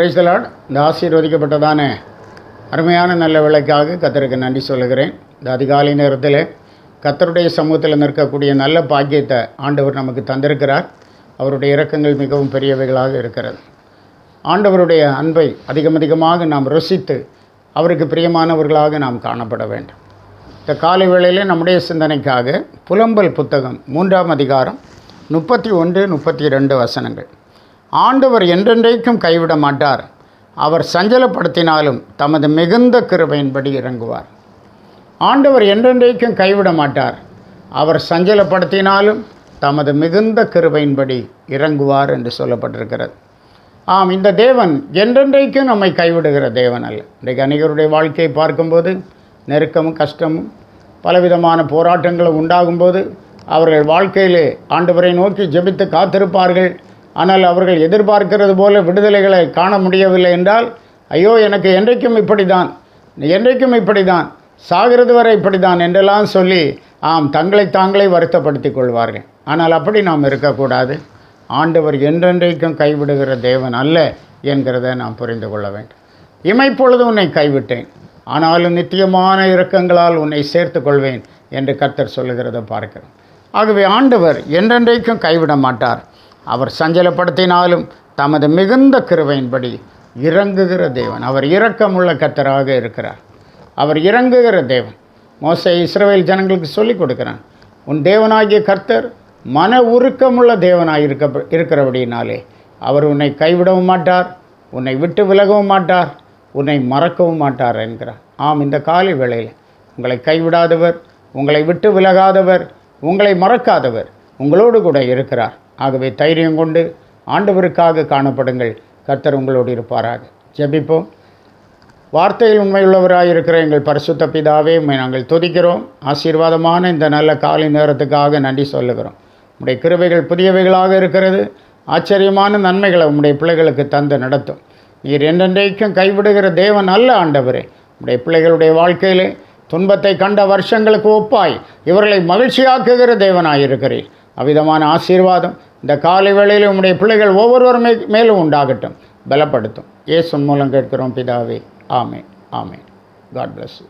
Praise the Lord இந்த ஆசீர்வதிக்கப்பட்டதான அருமையான நல்ல விலைக்காக கத்தருக்கு நன்றி சொல்லுகிறேன். இந்த அதிகாலை நேரத்தில் கத்தருடைய சமூகத்தில் நிற்கக்கூடிய நல்ல பாக்கியத்தை ஆண்டவர் நமக்கு தந்திருக்கிறார். அவருடைய இறக்கங்கள் மிகவும் பெரியவைகளாக இருக்கிறது. ஆண்டவருடைய அன்பை அதிகம் அதிகமாக நாம் ருசித்து அவருக்கு பிரியமானவர்களாக நாம் காணப்பட வேண்டும். இந்த காலை வேளையில் நம்முடைய சிந்தனைக்காக புலம்பல் புத்தகம் மூன்றாம் அதிகாரம் முப்பத்தி ஒன்று முப்பத்தி ரெண்டு வசனங்கள். ஆண்டவர் என்றென்றைக்கும் கைவிட மாட்டார். அவர் சஞ்சலப்படுத்தினாலும் தமது மிகுந்த கிருபையின்படி இறங்குவார். ஆண்டவர் என்றென்றைக்கும் கைவிட மாட்டார். அவர் சஞ்சலப்படுத்தினாலும் தமது மிகுந்த கிருபையின்படி இறங்குவார் என்று சொல்லப்பட்டிருக்கிறது. ஆம் இந்த தேவன் என்றென்றைக்கும் நம்மை கைவிடுகிற தேவன் அல்ல. இன்றைக்கு அநேகருடைய வாழ்க்கையை பார்க்கும்போது நெருக்கமும் கஷ்டமும் பலவிதமான போராட்டங்களும் உண்டாகும்போது அவர்கள் வாழ்க்கையிலே ஆண்டவரை நோக்கி ஜெபித்து காத்திருப்பார்கள். ஆனால் அவர்கள் எதிர்பார்க்கிறது போல விடுதலைகளை காண முடியவில்லை என்றால் ஐயோ எனக்கு என்றைக்கும் இப்படி தான் என்றைக்கும் இப்படி தான் சாகிறது வரை இப்படி தான் என்றெல்லாம் சொல்லி ஆம் தங்களை தாங்களே வருத்தப்படுத்திக் கொள்வார்கள். ஆனால் அப்படி நாம் இருக்கக்கூடாது. ஆண்டவர் என்றென்றைக்கும் கைவிடுகிற தேவன் அல்ல என்கிறத நாம் புரிந்து கொள்ள வேண்டும். இமைப்பொழுது உன்னை கைவிட்டேன். ஆனாலும் நித்தியமான இரக்கங்களால் உன்னை சேர்த்து கொள்வேன் என்று கர்த்தர் சொல்லுகிறத பார்க்கிறோம். ஆகவே ஆண்டவர் என்றென்றைக்கும் கைவிட மாட்டார். அவர் சஞ்சலப்படுத்தினாலும் தமது மிகுந்த கிருவையின்படி இறங்குகிற தேவன். அவர் இரக்கமுள்ள கர்த்தராக இருக்கிறார். அவர் இறங்குகிற தேவன். மோசை இஸ்ரவேல் ஜனங்களுக்கு சொல்லிக் கொடுக்கிறான் உன் தேவனாகிய கர்த்தர் மன உருக்கமுள்ள தேவனாக இருக்க இருக்கிறபடினாலே அவர் உன்னை கைவிடவும் மாட்டார் உன்னை விட்டு விலகவும் மாட்டார் உன்னை மறக்கவும் மாட்டார் என்கிறார். ஆம் இந்த காலை வேளையில் உங்களை கைவிடாதவர் உங்களை விட்டு விலகாதவர் உங்களை மறக்காதவர் உங்களோடு கூட இருக்கிறார். ஆகவே தைரியம் கொண்டு ஆண்டவருக்காக காணப்படுங்கள். கர்த்தர் உங்களோடு இருப்பாராக. ஜெபிப்போம். வார்த்தையில் உண்மையுள்ளவராக இருக்கிற எங்கள் பரிசுத்த பிதாவே உண்மை நாங்கள் துதிக்கிறோம். ஆசீர்வாதமான இந்த நல்ல காலை நேரத்துக்காக நன்றி சொல்லுகிறோம். உடைய கிருவைகள் புதியவைகளாக இருக்கிறது. ஆச்சரியமான நன்மைகளை உம்முடைய பிள்ளைகளுக்கு தந்து நடத்தும். நீர் என்றென்றைக்கும் கைவிடுகிற தேவன் அல்ல ஆண்டவரே. உடைய பிள்ளைகளுடைய வாழ்க்கையிலே துன்பத்தை கண்ட வருஷங்களுக்கு ஒப்பாய் இவர்களை மகிழ்ச்சியாக்குகிற தேவனாக அவ்விதமான ஆசீர்வாதம் இந்த காலை வேளையில் உம்முடைய பிள்ளைகள் ஒவ்வொருவர் மே மேலும் உண்டாகட்டும். பலப்படுத்தும். ஏசன் மூலம் கேட்கிறோம் பிதாவே. ஆமே ஆமே காட் பிளஸ் யூ